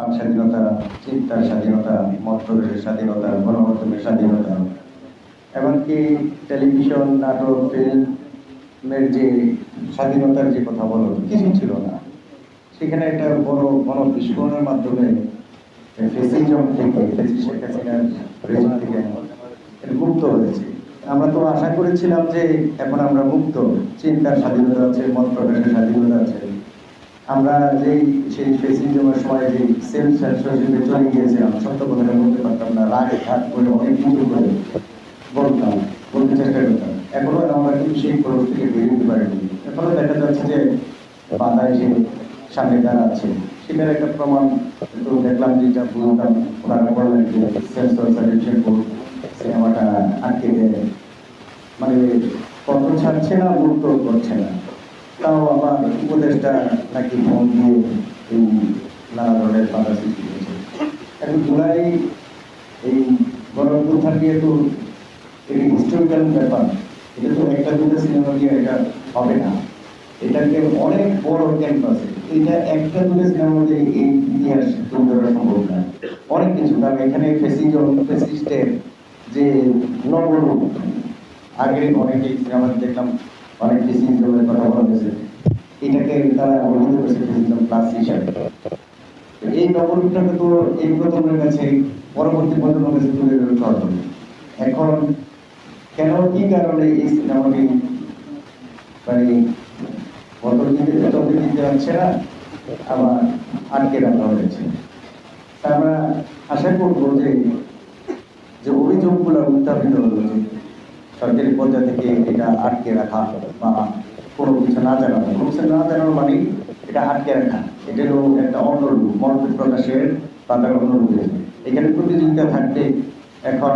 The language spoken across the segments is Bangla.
বাক স্বাধীনতা চিন্তার স্বাধীনতা মত প্রকাশের স্বাধীনতা, গণমাধ্যমের স্বাধীনতা। এমনকি টেলিভিশন, নাটক ফিল্মের যে স্বাধীনতার যে কথা বলো, কিছু ছিল না। সেখানে একটা বড় বড় বিস্ফোরণের মাধ্যমে ফেসিজম থেকে শেখ হাসিনার থেকে মুক্ত হয়েছে। আমরা তো আশা করেছিলাম যে এখন আমরা মুক্ত। চিন্তার স্বাধীনতা আছে মত স্বাধীনতা আছে। আমরা যেই, সেই ফেসিজমের সময় যে সেলফ সেন্সরশিপে চলে গিয়েছিলাম, সত্য কথাটা বলতে পারতাম না, রাগে ঘাট করে অনেক কিছু করে বলতাম, বলতে চেষ্টা করতাম। এখনও আমরা কিন্তু সেই খরচ থেকে বেরোতে পারিনি। এখনও দেখা যাচ্ছে যে বাধা এসে সামনে দাঁড়াচ্ছে। সেটার একটা প্রমাণ তো দেখলাম যে যা বলতাম ওনারা বললেন যে সেন্সর সার্টিফিকেট বোর্ড সিনেমাটা আটকে দেয়। মানে কত ছাড়ছে না গুরুত্ব করছে না। তাও আবার উপদেশটা নাকি ফোন দিয়ে এই নানা ধরনের বাধা সৃষ্টি করেছে এখন জুলাই এই গণঅভ্যুত্থান নিয়ে তো এটি হিস্টোরিক্যাল ব্যাপার এটা তো একটা দুটো সিনেমা দিয়ে এটা হবে না এটাকে অনেক বড় ক্যানভাসে এটা একটা দুটো সিনেমা দিয়ে এই ইতিহাস তুলে ধরা সম্ভব না অনেক কিছু কারণ এখানে ফেসিজম ফেসিস্টের যে নবরূপ আগে অনেকে সিনেমা দেখলাম অনেক ফেসিজমের কথা বলা হয়েছে। এটাকে তারা অভিহিত করেছে ফেসিজম ক্লাস হিসাবে। এই নবরূপটাকে তো এই প্রথমের কাছে পরবর্তী প্রজন্মের কাছে তুলে ধরতে হবে। এখন কেন, কি কারণে এই সিনেমাটি মানে কত দিতে চলতে দিতে যাচ্ছে না, আবার আটকে রাখা হয়েছে। আমরা আশা করব যে যে অভিযোগগুলো উত্থাপিত যে সরকারি পর্যায় থেকে এটা আটকে রাখা বা কোনো কিছু না জানানো। কোনো কিছু না জানানো মানে এটা আটকে রাখা। এটা হলো একটা অন্য রূপ প্রকাশের তাদের অন্য এখানে প্রতিযোগিতা থাকবে। এখন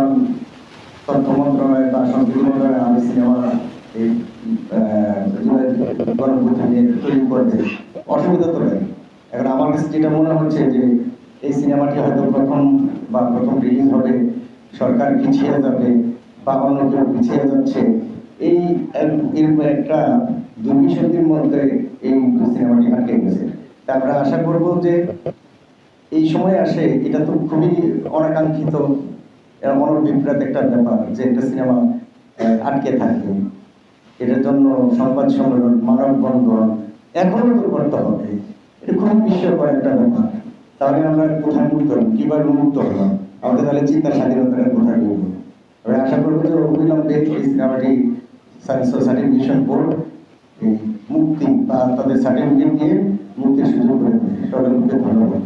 তথ্য মন্ত্রণালয় বা সংস্কৃতি মন্ত্রণালয় আমি সিনেমা তৈরি অসুবিধা তো নেই। এখন আমার কাছে যেটা মনে হচ্ছে যে এই সিনেমাটি হয়তো প্রথম বা প্রথম রিলিজ হবে, সরকার পিছিয়ে যাবে। বা অন্য কেউ পিছিয়ে যাচ্ছে, এই এরকম একটা দুর্বিসন্ধির মধ্যে এই সিনেমাটি আটকে গেছে। আমরা আশা করব যে এই সময় আসে এটা তো খুবই অনাকাঙ্ক্ষিত এরা মনোবিভ্রাট একটা ব্যাপার যে একটা সিনেমা আটকে থাকে। এটার জন্য সংবাদ সম্মেলন মানববন্ধন এখনও তো করতে হবে। এটা খুব বিস্ময়কর একটা ব্যাপার। তাহলে আমরা কোথায় মুক্ত হলাম? কীভাবে মুক্ত হলাম? আমাদের তাহলে চিন্তা স্বাধীনতাটা কোথায় করব? আমি আশা করব যে অবিলম্বে ইসলামী সায়েন্স সার্টিফিকেশন বোর্ড মুক্তি বা তাদের সার্টিফিকেট দিয়ে মুক্তির সুযোগ করে সকলকে ধন্যবাদ।